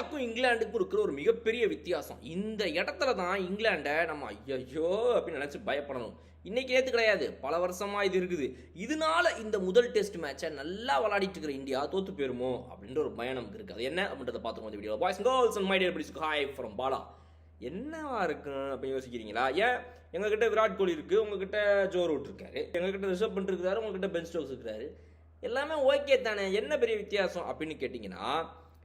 இந்தியாவுக்கும் இங்கிலாந்துக்கும் இருக்கிற ஒரு மிகப்பெரிய வித்தியாசம். இந்த இடத்துல தான் இங்கிலாண்டை நம்ம ஐயோ அப்படின்னு நினச்சி பயப்படணும். இன்னைக்கு நேற்று கிடையாது. பல வருஷமாக இது இருக்குது. இதனால இந்த முதல் டெஸ்ட் மேட்சை நல்லா விளையாடிட்டு இருக்கிற இந்தியா தோத்து போயிருமோ அப்படின்ற ஒரு பயம் நமக்கு இருக்குது அது என்ன அப்படின்றத பார்த்துக்கோ இந்த video boys girls and my dear hi from Bala. என்னவா இருக்கும் அப்படின்னு யோசிக்கிறீங்களா? ஏன்? எங்ககிட்ட விராட் கோலி இருக்கு உங்ககிட்ட ஜோ ரூட் இருக்காரு எங்ககிட்ட ரிஷப் பண்ட் இருக்காரு உங்ககிட்ட பென் ஸ்டோக்ஸ் இருக்காரு எல்லாமே ஓகே தானே. என்ன பெரிய வித்தியாசம் அப்படின்னு கேட்டிங்கன்னா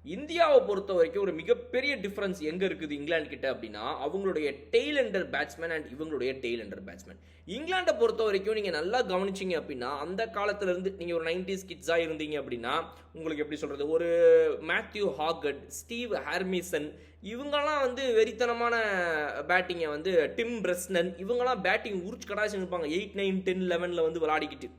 இந்தியாவை பொறுத்த வரைக்கும் ஒரு மிகப்பெரிய டிஃப்ரென்ஸ் எங்கே இருக்குது இங்கிலாந்து கிட்ட அப்படின்னா அவங்களுடைய டெய்ல் எண்டர் பேட்ஸ்மேன் அண்ட் இவங்களுடைய டெய்ல் எண்டர் பேட்ஸ்மேன் இங்கிலாண்டை பொறுத்த வரைக்கும் நீங்கள் நல்லா கவனிச்சிங்க அப்படின்னா அந்த காலத்துலேருந்து நீங்கள் ஒரு நைன்டிஸ் கிட்ஸாக இருந்தீங்க அப்படின்னா உங்களுக்கு எப்படி சொல்கிறது ஒரு மேத்யூ ஹாகட் ஸ்டீவ் ஹார்மிசன் இவங்கெல்லாம் வந்து வெறித்தனமான பேட்டிங்கை வந்து டிம் பிரஸ்னன் இவங்கெல்லாம் பேட்டிங் உரிச்சு கடாச்சு இருப்பாங்க. எயிட் நைன் டென் லெவனில் வந்து விளாடிக்கிட்டு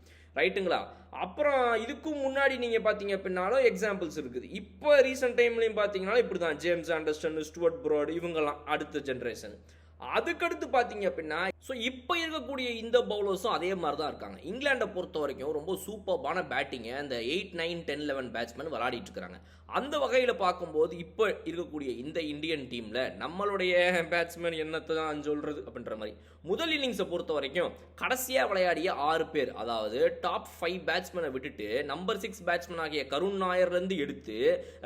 ரைட்டுங்களா அப்புறம் இதுக்கும் முன்னாடி நீங்கள் பார்த்தீங்க அப்படின்னாலும் எக்ஸாம்பிள்ஸ் இருக்குது. இப்போ ரீசெண்ட் டைம்லையும் பார்த்தீங்கன்னா இப்படி தான் ஜேம்ஸ் ஆண்டர்ஸ்டன் ஸ்டுவர்ட் ப்ரோட் இவங்கெல்லாம் அடுத்த ஜென்ரேஷன் அதுக்கடுத்து பார்த்தீங்க அப்படின்னா ஸோ இப்போ இருக்கக்கூடிய இந்த பவுலர்ஸும் அதே மாதிரி தான் இருக்காங்க. இங்கிலாண்டை பொறுத்த வரைக்கும் ரொம்ப சூப்பர்பான பேட்டிங்கை அந்த eight nine ten eleven batsman விளையாடிட்டு இருக்கிறாங்க அந்த வகையில் பார்க்கும்போது இப்போ இருக்கக்கூடிய இந்த இந்தியன் டீமில் நம்மளுடைய பேட்ஸ்மேன் என்னத்தை தான் சொல்கிறது அப்படின்ற மாதிரி. முதல் இன்னிங்ஸை பொறுத்த வரைக்கும் கடைசியாக விளையாடிய ஆறு பேர் அதாவது டாப் ஃபைவ் பேட்ஸ்மேனை விட்டுட்டு நம்பர் சிக்ஸ் பேட்ஸ்மேன் ஆகிய கருண் நாயர்லேருந்து எடுத்து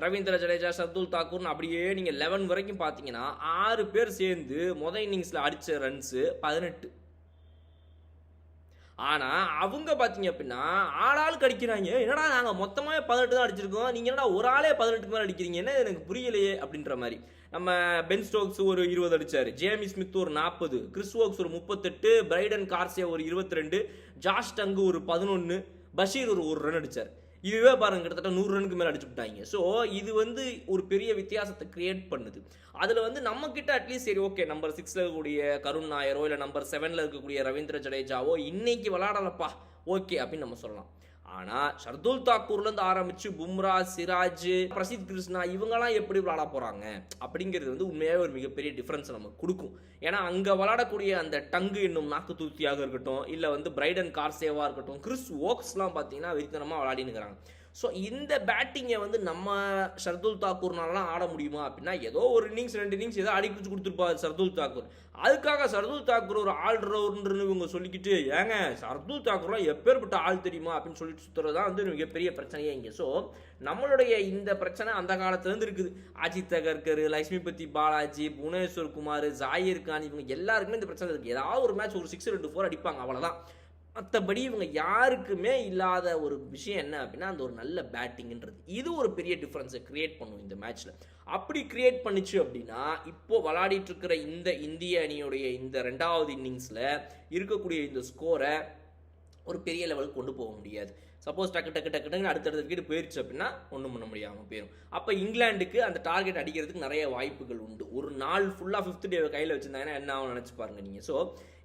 ரவீந்திர ஜடேஜா சர்துல் தாக்கூர்னு அப்படியே நீங்கள் லெவன் வரைக்கும் பார்த்தீங்கன்னா ஆறு பேர் சேர்ந்து முதல் இன்னிங்ஸில் அடித்த ரன்ஸு பதினெட்டு. ஆனால் அவங்க பார்த்தீங்க அப்படின்னா ஆளாளுக்கு அடிக்கிறாங்க என்னடா நாங்கள் மொத்தமாகவே பதினெட்டு தான் அடிச்சிருக்கோம். நீங்கள் என்னடா ஒரு ஆளே பதினெட்டுக்கு மேலே அடிக்கிறீங்க? என்ன எனக்கு புரியலையே அப்படின்ற மாதிரி. நம்ம பென் ஸ்டோக்ஸ் ஒரு இருபது அடிச்சார். ஜேமி ஸ்மித் ஒரு நாற்பது கிறிஸ்வோக்ஸ் ஒரு முப்பத்தெட்டு. பிரைடன் கார்சியா ஒரு இருபத்தி ரெண்டு ஜாஷ் டங்கு ஒரு பதினொன்று பஷீர் ஒரு ஒரு ரன் அடிச்சார். இதுவே பாருங்க கிட்டத்தட்ட நூறு ரனுக்கு மேலே அடிச்சு விட்டாங்க. ஸோ இது வந்து ஒரு பெரிய வித்தியாசத்தை கிரியேட் பண்ணுது. அதில் வந்து நம்ம கிட்ட அட்லீஸ்ட் சரி ஓகே நம்பர் சிக்ஸில் இருக்கக்கூடிய கருண் நாயரோ இல்லை நம்பர் செவனில் இருக்கக்கூடிய ரவீந்திர ஜடேஜாவோ இன்னைக்கு விளாடலப்பா ஓகே அப்படின்னு நம்ம சொல்லலாம். ஆனால் ஷர்துல் தாக்கூர்லேருந்து ஆரம்பித்து பும்ரா சிராஜ் பிரசித் கிருஷ்ணா இவங்கெல்லாம் எப்படி விளாட போகிறாங்க அப்படிங்கிறது வந்து உண்மையாகவே ஒரு மிகப்பெரிய டிஃப்ரென்ஸ் நமக்கு கொடுக்கும். ஏன்னா அங்கே விளாடக்கூடிய அந்த டங்கு என்னும் நாக்கு தூத்தியாக இருக்கட்டும் இல்லை வந்து பிரைடன் கார்சேவாக இருக்கட்டும் கிறிஸ் ஓக்ஸ்லாம் பார்த்தீங்கன்னா வெறித்தனமாக விளையாடினுக்கிறாங்க ஸோ இந்த பேட்டிங்கை வந்து நம்ம ஷர்துல் தாக்கூர்னாலாம் ஆட முடியுமா அப்படின்னா ஏதோ ஒரு இன்னிங்ஸ் ரெண்டு இன்னிங்ஸ் ஏதோ அடிப்பிச்சு கொடுத்துருப்பாரு சர்துல் தாக்கூர் அதுக்காக சர்துல் தாக்கூர் ஒரு ஆல்ரவுண்டர்னு இவங்க சொல்லிக்கிட்டு ஏங்க சர்துல் தாக்கூர்லாம் எப்பேற்பட்ட ஆள் தெரியுமா அப்படின்னு சொல்லிட்டு சுற்றுறது தான் வந்து மிகப்பெரிய பிரச்சனையே இங்கே. ஸோ நம்மளுடைய இந்த பிரச்சனை அந்த காலத்துலேருந்து இருக்குது. அஜித் தகர்கர் லட்சுமிபதி பாலாஜி புவனேஸ்வர் குமார் ஜாயிர் கான் இவங்க எல்லாருக்குமே இந்த பிரச்சனை இருக்குது ஏதாவது ஒரு மேட்ச் ஒரு சிக்ஸ் ரெண்டு ஃபோர் அடிப்பாங்க அவ்வளோதான் மற்றபடி இவங்க யாருக்குமே இல்லாத ஒரு விஷயம் என்ன அப்படின்னா அந்த ஒரு நல்ல பேட்டிங்ன்றது இது ஒரு பெரிய டிஃப்ரென்ஸை கிரியேட் பண்ணும் இந்த மேட்ச்சில் அப்படி கிரியேட் பண்ணுச்சு அப்படின்னா இப்போ விளையாடிட்டு இருக்கிற இந்த இந்திய அணியுடைய இந்த ரெண்டாவது இன்னிங்ஸில் இருக்கக்கூடிய இந்த ஸ்கோரை ஒரு பெரிய லெவலுக்கு கொண்டு போக முடியாது. சப்போஸ் டக்கு டக்கு டக்கு டக்குன்னு அடுத்தடுத்த விக்கெட் போயிடுச்சு அப்படின்னா ஒன்றும் பண்ண முடியாமல் போயிடும் அப்போ இங்கிலாந்துக்கு அந்த டார்கெட் அடிக்கிறதுக்கு நிறைய வாய்ப்புகள் உண்டு. ஒரு நாள் ஃபுல்லாக ஃபிஃப்த் டே கையில் வச்சிருந்தாங்கன்னா என்ன ஆகும் நினச்சி பாருங்க நீங்கள் ஸோ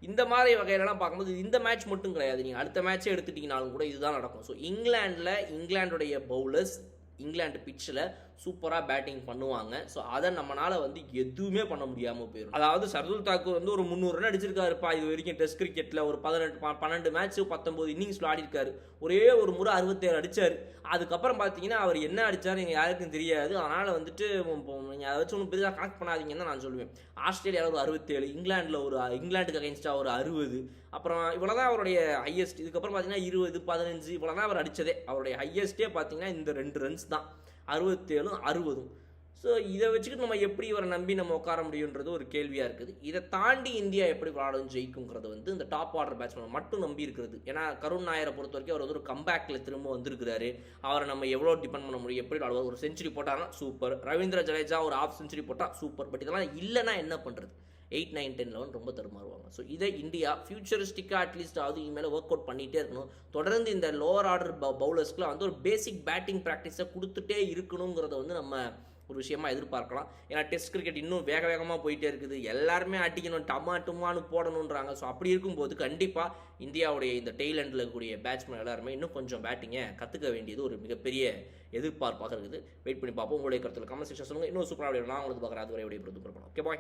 இந்த மாதிரி வகையிலலாம் பார்க்கும்போது இந்த மேட்ச் மட்டும் கிடையாது. நீங்கள் அடுத்த மேட்ச்சே எடுத்துட்டீங்கனாலும் கூட இதுதான் நடக்கும். ஸோ இங்கிலாண்டில் இங்கிலாண்டுடைய பவுலர்ஸ் இங்கிலாந்து பிச்சில் சூப்பராக பேட்டிங் பண்ணுவாங்க. ஸோ அதை நம்மளால் வந்து எதுவுமே பண்ண முடியாமல் போயிடும் அதாவது சர்துல் தாக்கூர் வந்து ஒரு முந்நூறு ரன் அடிச்சிருக்காருப்பா இது வரைக்கும் டெஸ்ட் கிரிக்கெட்டில் ஒரு பதினெட்டு பன்னெண்டு மேட்ச் பத்தொம்போது இன்னிங்ஸ் விளாடிருக்காரு ஒரே ஒரு முறை அறுபத்தேழு அடிச்சார். அதுக்கப்புறம் பார்த்தீங்கன்னா அவர் என்ன அடித்தார் எங்கள் யாருக்கும் தெரியாது. அதனால் வந்துட்டு நீங்கள் அதை வச்சு ஒன்றும் பெரிதாக கனெக்ட் பண்ணாதீங்கன்னு தான் நான் சொல்லுவேன். ஆஸ்திரேலியாவில் ஒரு அறுபத்தேழு இங்கிலாண்டில் ஒரு இங்கிலாந்துக்கு அகைன்ஸ்டாக ஒரு அறுபது. அப்புறம் இவ்வளோ தான் அவருடைய ஹையஸ்ட் இதுக்கப்புறம் பார்த்தீங்கன்னா இருபது பதினஞ்சு இவ்வளோ தான் அவர் அடித்ததே அவருடைய ஹையஸ்ட்டே பார்த்தீங்கன்னா இந்த ரெண்டு ரன்ஸ் தான். அறுபத்தேழும் அறுபதும். ஸோ இதை வச்சுக்கிட்டு நம்ம எப்படி இவரை நம்பி நம்ம உட்கார முடியுன்றது ஒரு கேள்வியாக இருக்குது. இதை தாண்டி இந்தியா எப்படி விளாடும் ஜெயிக்குங்கிறது வந்து இந்த டாப் ஆர்டர் பேட்ஸ்மேன் மட்டும் நம்பி இருக்கிறது. ஏன்னா கருண் நாயரை பொறுத்த வரைக்கும் அவர் வந்து ஒரு கம்பேக்கில் திரும்ப வந்திருக்கிறாரு. அவரை நம்ம எவ்வளோ டிபெண்ட் பண்ண முடியும் எப்படி விளாடுவார் ஒரு செஞ்சுரி போட்டாங்கன்னா சூப்பர் ரவீந்திர ஜடேஜா ஒரு ஆஃப் செஞ்சுரி போட்டால் சூப்பர் பட் இதெல்லாம் இல்லைன்னா என்ன பண்ணுறது எயிட் நைன் டென் லெவன் ரொம்ப தருமாறுவாங்க ஸோ இதை இந்தியா ஃபியூச்சரிஸ்டிக்காக அட்லீஸ்ட் ஆகுது இனிமேல் ஒர்க் அவுட் பண்ணிகிட்டே இருக்கணும். தொடர்ந்து இந்த லோவர் ஆர்டர் பவுலர்ஸ்க்குலாம் வந்து ஒரு பேசிக் பேட்டிங் ப்ராக்டிஸை கொடுத்துட்டே இருக்கணுங்கிறத வந்து நம்ம ஒரு விஷயமா எதிர்பார்க்கலாம். ஏன்னா டெஸ்ட் கிரிக்கெட் இன்னும் வேக வேகமாக போயிட்டே இருக்குது. எல்லாருமே அடிக்கணும் டமா டுமான்னு போடணுன்றாங்க ஸோ அப்படி இருக்கும்போது கண்டிப்பாக இந்தியாவுடைய இந்த டெய்ல் எண்டில் இருக்கக்கூடிய பேட்ஸ்மேன் எல்லாருமே இன்னும் கொஞ்சம் பேட்டிங்கை கற்றுக்க வேண்டியது ஒரு மிகப்பெரிய எதிர்பார்ப்பாக இருக்குது. வெயிட் பண்ணி பார்ப்போம். உங்களுடைய கருத்தில் கமெண்ட் செக்ஷன் சொல்லுங்கள் இன்னும் சூப்பராக நான் உங்களுக்கு பார்க்குறேன். அதுவரை விடைய ஓகே பாய்